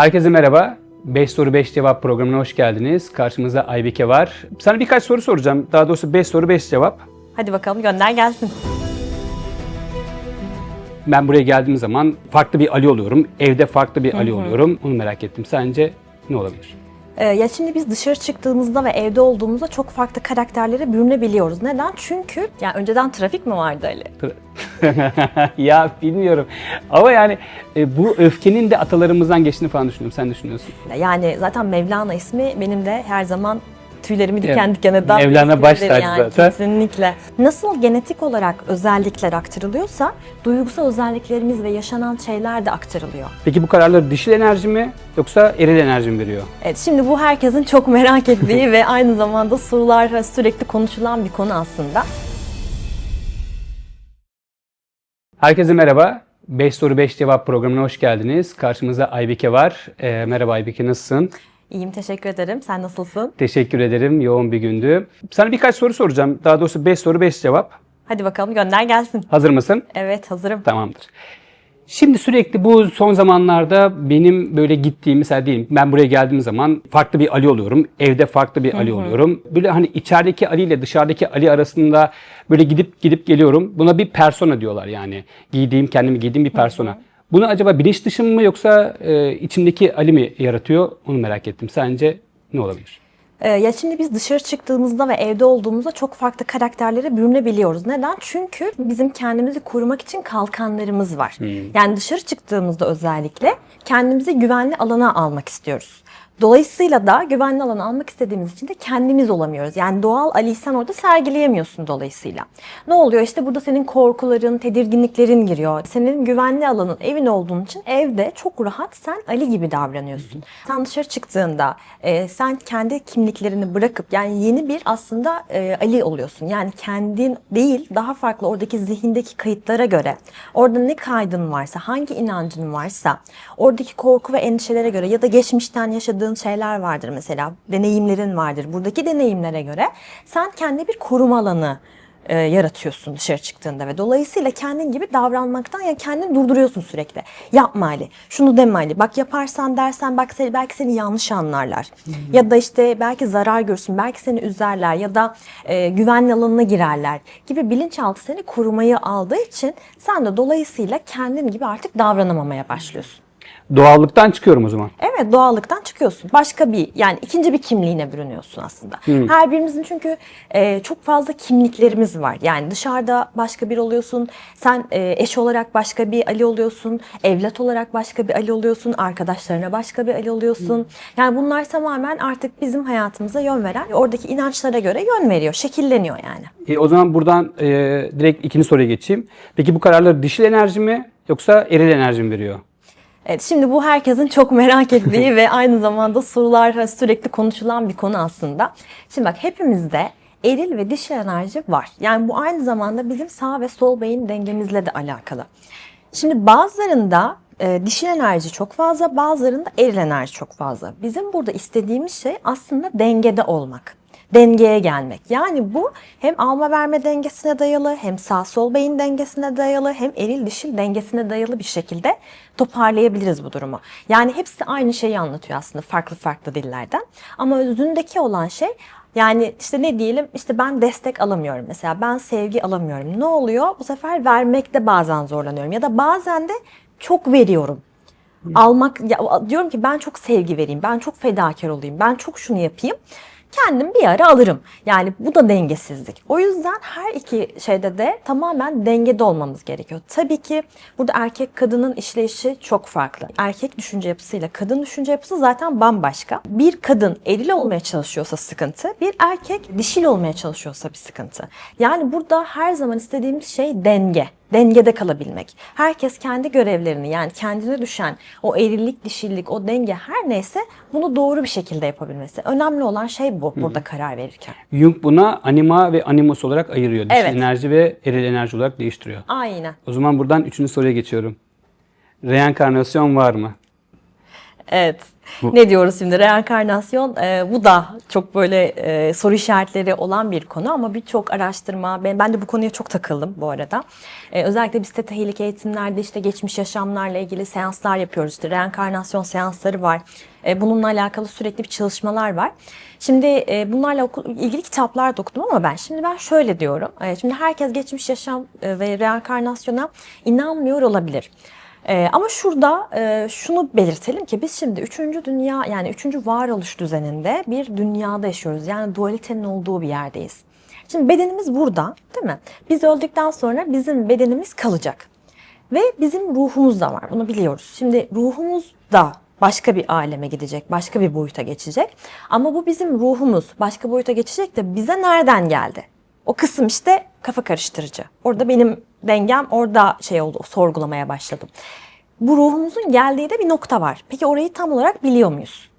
Herkese merhaba. 5 soru 5 cevap programına hoş geldiniz. Karşımızda Aybike var. Sana birkaç soru soracağım. Daha doğrusu 5 soru 5 cevap. Hadi bakalım gönder gelsin. Ben buraya geldiğim zaman farklı bir Ali oluyorum. Evde farklı bir Ali oluyorum. Onu merak ettim. Sence ne olabilir? Ee, ya şimdi biz dışarı çıktığımızda ve evde olduğumuzda çok farklı karakterlere bürünebiliyoruz. Neden? Çünkü ya önceden trafik mi vardı Ali? ya bilmiyorum. Ama yani e, bu öfkenin de atalarımızdan geçtiğini falan düşünüyorum. Sen düşünüyorsun. Yani zaten Mevlana ismi benim de her zaman tüylerimi diken Evet. diken eden Mevlana baş tacı zaten. Kesinlikle. Nasıl genetik olarak özellikler aktarılıyorsa duygusal özelliklerimiz ve yaşanan şeyler de aktarılıyor. Peki bu kararları dişil enerji mi yoksa eril enerji mi veriyor? Evet şimdi bu herkesin çok merak ettiği ve aynı zamanda sorular sürekli konuşulan bir konu aslında. Herkese merhaba. 5 soru 5 cevap programına hoş geldiniz. Karşımızda Aybike var. Ee, merhaba Aybike nasılsın? İyiyim teşekkür ederim. Sen nasılsın? Teşekkür ederim. Yoğun bir gündü. Sana birkaç soru soracağım. Daha doğrusu 5 soru 5 cevap. Hadi bakalım gönder gelsin. Hazır mısın? Evet hazırım. Tamamdır. Şimdi sürekli bu son zamanlarda benim böyle gittiğim mesela diyelim ben buraya geldiğim zaman farklı bir Ali oluyorum. Evde farklı bir Ali oluyorum. Böyle hani içerideki Ali ile dışarıdaki Ali arasında böyle gidip gidip geliyorum. Buna bir persona diyorlar yani. Giydiğim kendimi giydiğim bir persona. Bunu acaba bilinç dışı mı yoksa e, içimdeki Ali mi yaratıyor? Onu merak ettim. Sence ne olabilir? Ee, ya şimdi biz dışarı çıktığımızda ve evde olduğumuzda çok farklı karakterlere bürünebiliyoruz. Neden? Çünkü bizim kendimizi korumak için kalkanlarımız var. Yani dışarı çıktığımızda özellikle kendimizi güvenli alana almak istiyoruz. Dolayısıyla da güvenli alanı almak istediğimiz için de kendimiz olamıyoruz. Yani doğal Ali sen orada sergileyemiyorsun dolayısıyla. Ne oluyor? İşte burada senin korkuların, tedirginliklerin giriyor. Senin güvenli alanın evin olduğun için evde çok rahat sen Ali gibi davranıyorsun. Sen dışarı çıktığında e, sen kendi kimliklerini bırakıp yani yeni bir aslında e, Ali oluyorsun. Yani kendin değil daha farklı oradaki zihindeki kayıtlara göre orada ne kaydın varsa, hangi inancın varsa oradaki korku ve endişelere göre ya da geçmişten yaşadığın şeyler vardır mesela, deneyimlerin vardır. Buradaki deneyimlere göre sen kendi bir koruma alanı e, yaratıyorsun dışarı çıktığında ve dolayısıyla kendin gibi davranmaktan ya kendini durduruyorsun sürekli. Yapma Ali, şunu deme Ali, bak yaparsan dersen bak seni, belki seni yanlış anlarlar. Ya da işte belki zarar görürsün, belki seni üzerler ya da e, güvenli alanına girerler gibi bilinçaltı seni korumayı aldığı için sen de dolayısıyla kendin gibi artık davranamamaya başlıyorsun. Doğallıktan çıkıyorum o zaman. Evet doğallıktan çıkıyorsun. Başka bir yani ikinci bir kimliğine bürünüyorsun aslında. Her birimizin çünkü e, çok fazla kimliklerimiz var. Yani dışarıda başka bir oluyorsun. Sen e, eş olarak başka bir Ali oluyorsun. Evlat olarak başka bir Ali oluyorsun. Arkadaşlarına başka bir Ali oluyorsun. Yani bunlar tamamen artık bizim hayatımıza yön veren oradaki inançlara göre yön veriyor. Şekilleniyor yani. E, o zaman buradan e, direkt ikinci soruya geçeyim. Peki bu kararları dişil enerji mi yoksa eril enerji mi veriyor? Evet şimdi bu herkesin çok merak ettiği ve aynı zamanda sorular sürekli konuşulan bir konu aslında. Şimdi bak hepimizde eril ve dişil enerji var. Yani bu aynı zamanda bizim sağ ve sol beyin dengemizle de alakalı. Şimdi bazılarında e, dişil enerji çok fazla, bazılarında eril enerji çok fazla. Bizim burada istediğimiz şey aslında dengede olmak dengeye gelmek. Yani bu hem alma verme dengesine dayalı, hem sağ sol beyin dengesine dayalı, hem eril dişil dengesine dayalı bir şekilde toparlayabiliriz bu durumu. Yani hepsi aynı şeyi anlatıyor aslında farklı farklı dillerden. Ama özündeki olan şey yani işte ne diyelim işte ben destek alamıyorum mesela ben sevgi alamıyorum. Ne oluyor? Bu sefer vermekte bazen zorlanıyorum ya da bazen de çok veriyorum almak ya, diyorum ki ben çok sevgi vereyim, ben çok fedakar olayım, ben çok şunu yapayım. Kendim bir ara alırım. Yani bu da dengesizlik. O yüzden her iki şeyde de tamamen dengede olmamız gerekiyor. Tabii ki burada erkek kadının işleyişi çok farklı. Erkek düşünce yapısıyla kadın düşünce yapısı zaten bambaşka. Bir kadın eril olmaya çalışıyorsa sıkıntı, bir erkek dişil olmaya çalışıyorsa bir sıkıntı. Yani burada her zaman istediğimiz şey denge dengede kalabilmek. Herkes kendi görevlerini yani kendine düşen o erillik, dişillik, o denge her neyse bunu doğru bir şekilde yapabilmesi. Önemli olan şey bu burada karar verirken. Jung buna anima ve animus olarak ayırıyor. Dişil Evet. enerji ve eril enerji olarak değiştiriyor. Aynen. O zaman buradan üçüncü soruya geçiyorum. Reenkarnasyon var mı? Evet. Ne diyoruz şimdi? Reenkarnasyon e, bu da çok böyle e, soru işaretleri olan bir konu ama birçok araştırma ben, ben de bu konuya çok takıldım bu arada. E, özellikle biz Theta Healing eğitimlerde işte geçmiş yaşamlarla ilgili seanslar yapıyoruz. İşte reenkarnasyon seansları var. E, bununla alakalı sürekli bir çalışmalar var. Şimdi e, bunlarla ilgili kitaplar da okudum ama ben şimdi ben şöyle diyorum. E, şimdi herkes geçmiş yaşam ve reenkarnasyona inanmıyor olabilir. Ee, ama şurada e, şunu belirtelim ki biz şimdi üçüncü dünya yani üçüncü varoluş düzeninde bir dünyada yaşıyoruz. Yani dualitenin olduğu bir yerdeyiz. Şimdi bedenimiz burada değil mi? Biz öldükten sonra bizim bedenimiz kalacak. Ve bizim ruhumuz da var bunu biliyoruz. Şimdi ruhumuz da başka bir aleme gidecek, başka bir boyuta geçecek. Ama bu bizim ruhumuz başka boyuta geçecek de bize nereden geldi? O kısım işte kafa karıştırıcı. Orada benim dengem orada şey oldu, sorgulamaya başladım. Bu ruhumuzun geldiği de bir nokta var. Peki orayı tam olarak biliyor muyuz?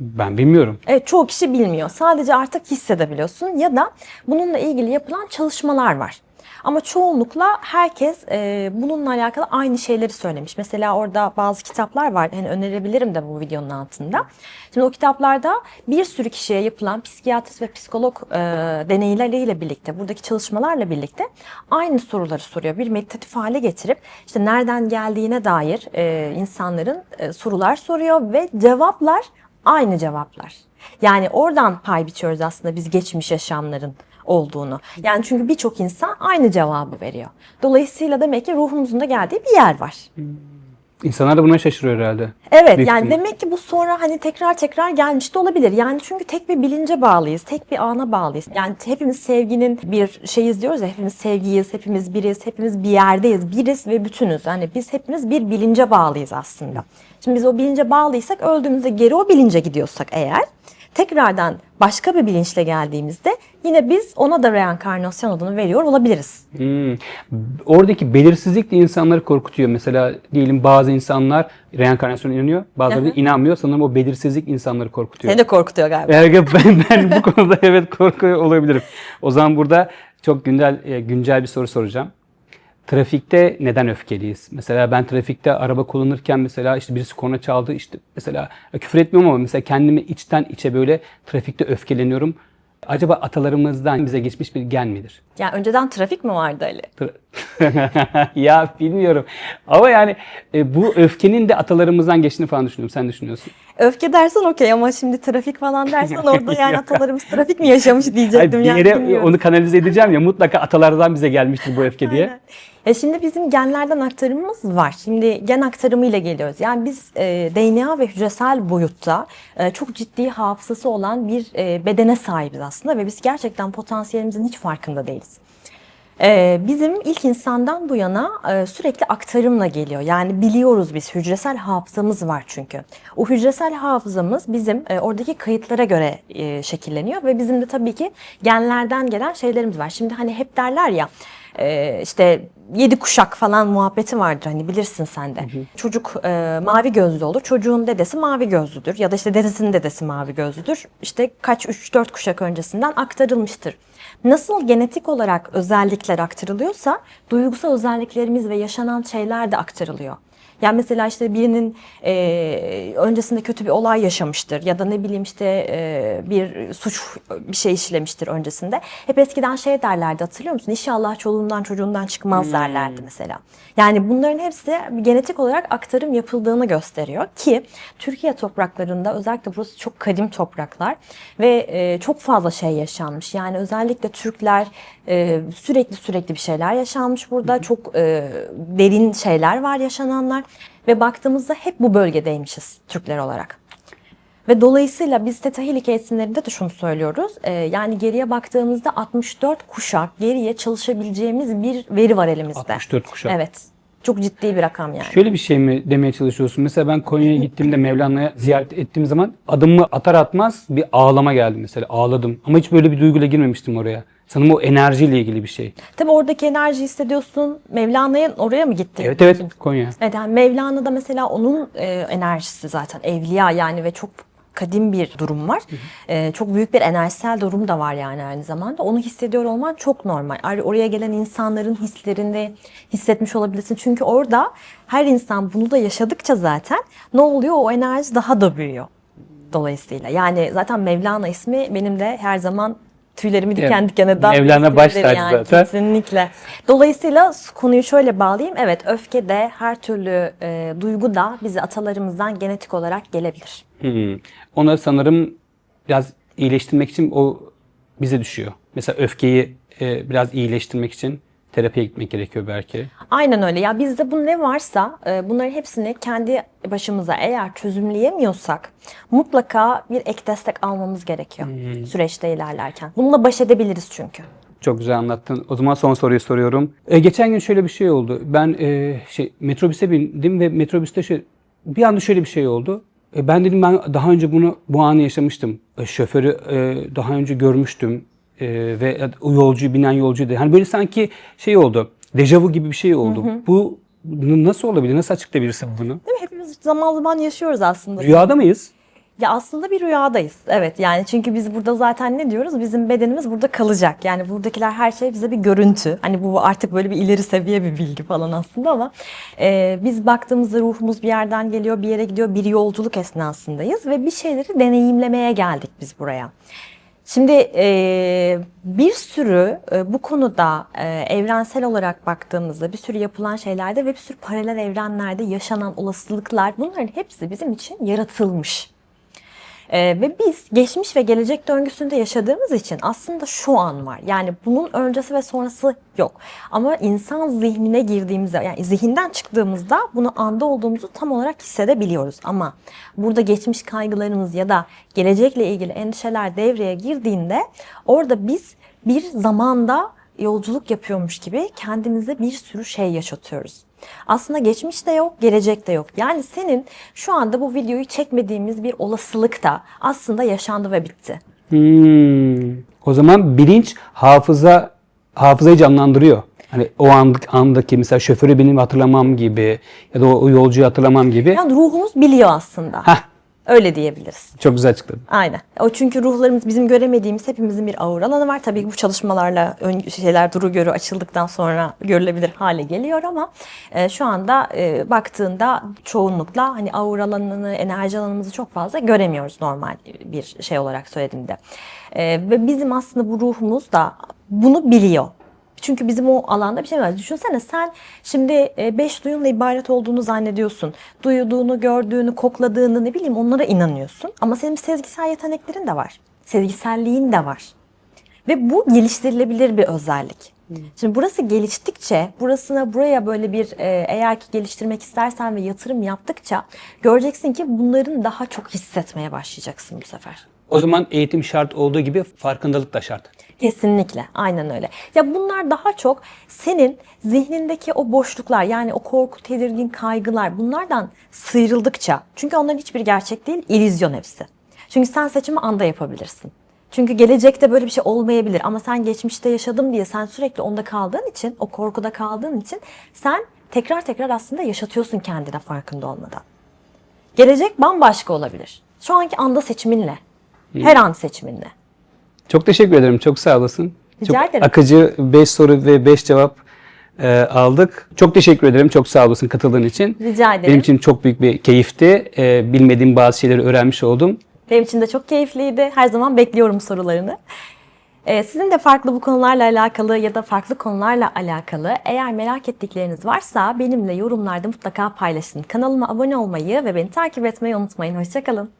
Ben bilmiyorum. Evet çoğu kişi bilmiyor. Sadece artık hissedebiliyorsun ya da bununla ilgili yapılan çalışmalar var. Ama çoğunlukla herkes e, bununla alakalı aynı şeyleri söylemiş. Mesela orada bazı kitaplar var. Hani önerebilirim de bu videonun altında. Şimdi o kitaplarda bir sürü kişiye yapılan psikiyatrist ve psikolog e, deneyleriyle birlikte, buradaki çalışmalarla birlikte aynı soruları soruyor. Bir meditatif hale getirip işte nereden geldiğine dair e, insanların e, sorular soruyor ve cevaplar aynı cevaplar. Yani oradan pay biçiyoruz aslında biz geçmiş yaşamların olduğunu. Yani çünkü birçok insan aynı cevabı veriyor. Dolayısıyla demek ki ruhumuzun da geldiği bir yer var. İnsanlar da buna şaşırıyor herhalde. Evet Büyük yani demek ki bu sonra hani tekrar tekrar gelmiş de olabilir. Yani çünkü tek bir bilince bağlıyız, tek bir ana bağlıyız. Yani hepimiz sevginin bir şeyiz diyoruz ya hepimiz sevgiyiz, hepimiz biriz, hepimiz bir yerdeyiz, biriz ve bütünüz. Hani biz hepimiz bir bilince bağlıyız aslında. Şimdi biz o bilince bağlıysak öldüğümüzde geri o bilince gidiyorsak eğer tekrardan başka bir bilinçle geldiğimizde yine biz ona da reenkarnasyon adını veriyor olabiliriz. Hmm. Oradaki belirsizlik de insanları korkutuyor. Mesela diyelim bazı insanlar reenkarnasyona inanıyor, bazıları da inanmıyor. Sanırım o belirsizlik insanları korkutuyor. Seni de korkutuyor galiba. Evet, ben, ben bu konuda evet korkuyor olabilirim. O zaman burada çok güncel, e, güncel bir soru soracağım. Trafikte neden öfkeliyiz? Mesela ben trafikte araba kullanırken mesela işte birisi korna çaldı işte mesela küfür etmiyorum ama mesela kendimi içten içe böyle trafikte öfkeleniyorum. Acaba atalarımızdan bize geçmiş bir gen midir? Yani önceden trafik mi vardı Ali? ya bilmiyorum. Ama yani e, bu öfkenin de atalarımızdan geçtiğini falan düşünüyorum. Sen düşünüyorsun. Öfke dersen okey ama şimdi trafik falan dersen orada yani atalarımız trafik mi yaşamış Hayır, diyecektim. bir yani yere bilmiyorum. onu kanalize edeceğim ya mutlaka atalardan bize gelmiştir bu öfke diye. Aynen. Ya şimdi bizim genlerden aktarımımız var. Şimdi gen aktarımıyla geliyoruz. Yani biz e, DNA ve hücresel boyutta e, çok ciddi hafızası olan bir e, bedene sahibiz aslında ve biz gerçekten potansiyelimizin hiç farkında değiliz. Ee, bizim ilk insandan bu yana e, sürekli aktarımla geliyor. Yani biliyoruz biz hücresel hafızamız var çünkü. O hücresel hafızamız bizim e, oradaki kayıtlara göre e, şekilleniyor ve bizim de tabii ki genlerden gelen şeylerimiz var. Şimdi hani hep derler ya işte yedi kuşak falan muhabbeti vardır hani bilirsin sen de. Çocuk e, mavi gözlü olur. Çocuğun dedesi mavi gözlüdür ya da işte dedesinin dedesi mavi gözlüdür. İşte kaç 3-4 kuşak öncesinden aktarılmıştır. Nasıl genetik olarak özellikler aktarılıyorsa duygusal özelliklerimiz ve yaşanan şeyler de aktarılıyor. Yani mesela işte birinin e, öncesinde kötü bir olay yaşamıştır ya da ne bileyim işte e, bir suç bir şey işlemiştir öncesinde. Hep eskiden şey derlerdi hatırlıyor musun? İnşallah çoluğundan çocuğundan çıkmaz derlerdi mesela. Yani bunların hepsi genetik olarak aktarım yapıldığını gösteriyor ki Türkiye topraklarında özellikle burası çok kadim topraklar ve e, çok fazla şey yaşanmış. Yani özellikle Türkler e, sürekli sürekli bir şeyler yaşanmış burada. Çok e, derin şeyler var yaşananlar ve baktığımızda hep bu bölgedeymişiz Türkler olarak. Ve dolayısıyla biz Theta Healing eğitimlerinde de şunu söylüyoruz. Ee, yani geriye baktığımızda 64 kuşak geriye çalışabileceğimiz bir veri var elimizde. 64 kuşak. Evet. Çok ciddi bir rakam yani. Şöyle bir şey mi demeye çalışıyorsun? Mesela ben Konya'ya gittiğimde Mevlana'ya ziyaret ettiğim zaman adımımı atar atmaz bir ağlama geldi mesela. Ağladım. Ama hiç böyle bir duyguyla girmemiştim oraya. Sanırım o enerjiyle ilgili bir şey. Tabii oradaki enerji hissediyorsun. Mevlana'ya oraya mı gittin? Evet evet Konya. Evet yani Mevlana'da mesela onun e, enerjisi zaten evliya yani ve çok kadim bir durum var. Ee, çok büyük bir enerjisel durum da var yani aynı zamanda. Onu hissediyor olman çok normal. Oraya gelen insanların hislerini hissetmiş olabilirsin. Çünkü orada her insan bunu da yaşadıkça zaten ne oluyor? O enerji daha da büyüyor. Dolayısıyla yani zaten Mevlana ismi benim de her zaman tüylerimi diken Evet. diken eden Mevlana baş tacı zaten. Kesinlikle. Dolayısıyla konuyu şöyle bağlayayım. Evet öfke de her türlü e, duygu da bizi atalarımızdan genetik olarak gelebilir. Hmm. Ona sanırım biraz iyileştirmek için o bize düşüyor. Mesela öfkeyi e, biraz iyileştirmek için terapiye gitmek gerekiyor belki. Aynen öyle. Ya bizde bu ne varsa e, bunların hepsini kendi başımıza eğer çözümleyemiyorsak mutlaka bir ek destek almamız gerekiyor süreçte ilerlerken. Bununla baş edebiliriz çünkü. Çok güzel anlattın. O zaman son soruyu soruyorum. E, geçen gün şöyle bir şey oldu. Ben e, şey metrobüse bindim ve metrobüste şey, bir anda şöyle bir şey oldu. E, ben dedim ben daha önce bunu bu anı yaşamıştım. E, şoförü e, daha önce görmüştüm E, ve o yolcuyu binen yolcuyu da. Hani böyle sanki şey oldu. Dejavu gibi bir şey oldu. Bu n- nasıl olabilir? Nasıl açıklayabilirsin bunu? Değil mi? Hepimiz zaman zaman yaşıyoruz aslında. Rüyada mıyız? Ya aslında bir rüyadayız. Evet yani çünkü biz burada zaten ne diyoruz? Bizim bedenimiz burada kalacak. Yani buradakiler her şey bize bir görüntü. Hani bu artık böyle bir ileri seviye bir bilgi falan aslında ama e, biz baktığımızda ruhumuz bir yerden geliyor, bir yere gidiyor. Bir yolculuk esnasındayız ve bir şeyleri deneyimlemeye geldik biz buraya. Şimdi e, bir sürü e, bu konuda e, evrensel olarak baktığımızda bir sürü yapılan şeylerde ve bir sürü paralel evrenlerde yaşanan olasılıklar bunların hepsi bizim için yaratılmış. Ee, ve biz geçmiş ve gelecek döngüsünde yaşadığımız için aslında şu an var. Yani bunun öncesi ve sonrası yok. Ama insan zihnine girdiğimizde yani zihinden çıktığımızda bunu anda olduğumuzu tam olarak hissedebiliyoruz. Ama burada geçmiş kaygılarımız ya da gelecekle ilgili endişeler devreye girdiğinde orada biz bir zamanda yolculuk yapıyormuş gibi kendimize bir sürü şey yaşatıyoruz. Aslında geçmiş de yok, gelecek de yok. Yani senin şu anda bu videoyu çekmediğimiz bir olasılık da aslında yaşandı ve bitti. Hmm. O zaman bilinç hafıza hafızayı canlandırıyor. Hani o andık, andaki mesela şoförü benim hatırlamam gibi ya da o, o yolcuyu hatırlamam gibi. Yani ruhumuz biliyor aslında. Heh, Öyle diyebiliriz. çok güzel açıkladın. Aynen. O çünkü ruhlarımız bizim göremediğimiz hepimizin bir aura alanı var. Tabii ki bu çalışmalarla ön şeyler duru görü açıldıktan sonra görülebilir hale geliyor ama e, şu anda e, baktığında çoğunlukla hani aura alanını, enerji alanımızı çok fazla göremiyoruz normal bir şey olarak söylediğimde. E, ve bizim aslında bu ruhumuz da bunu biliyor. Çünkü bizim o alanda bir şey var. Düşünsene sen şimdi e, beş duyunla ibaret olduğunu zannediyorsun. Duyduğunu, gördüğünü, kokladığını ne bileyim onlara inanıyorsun. Ama senin bir sezgisel yeteneklerin de var. Sezgiselliğin de var. Ve bu geliştirilebilir bir özellik. Şimdi burası geliştikçe, burasına buraya böyle bir e, eğer ki geliştirmek istersen ve yatırım yaptıkça göreceksin ki bunların daha çok hissetmeye başlayacaksın bu sefer. O zaman eğitim şart olduğu gibi farkındalık da şart. Kesinlikle aynen öyle. Ya bunlar daha çok senin zihnindeki o boşluklar yani o korku, tedirgin, kaygılar bunlardan sıyrıldıkça çünkü onların hiçbir gerçek değil, illüzyon hepsi. Çünkü sen seçimi anda yapabilirsin. Çünkü gelecekte böyle bir şey olmayabilir ama sen geçmişte yaşadım diye sen sürekli onda kaldığın için, o korkuda kaldığın için sen tekrar tekrar aslında yaşatıyorsun kendine farkında olmadan. Gelecek bambaşka olabilir. Şu anki anda seçiminle. Her an seçiminle. Çok teşekkür ederim. Çok sağ olasın. Rica çok ederim. akıcı 5 soru ve 5 cevap e, aldık. Çok teşekkür ederim. Çok sağ olasın katıldığın için. Rica ederim. Benim için çok büyük bir keyifti. E, bilmediğim bazı şeyleri öğrenmiş oldum. Benim için de çok keyifliydi. Her zaman bekliyorum sorularını. Ee, sizin de farklı bu konularla alakalı ya da farklı konularla alakalı eğer merak ettikleriniz varsa benimle yorumlarda mutlaka paylaşın. Kanalıma abone olmayı ve beni takip etmeyi unutmayın. Hoşçakalın.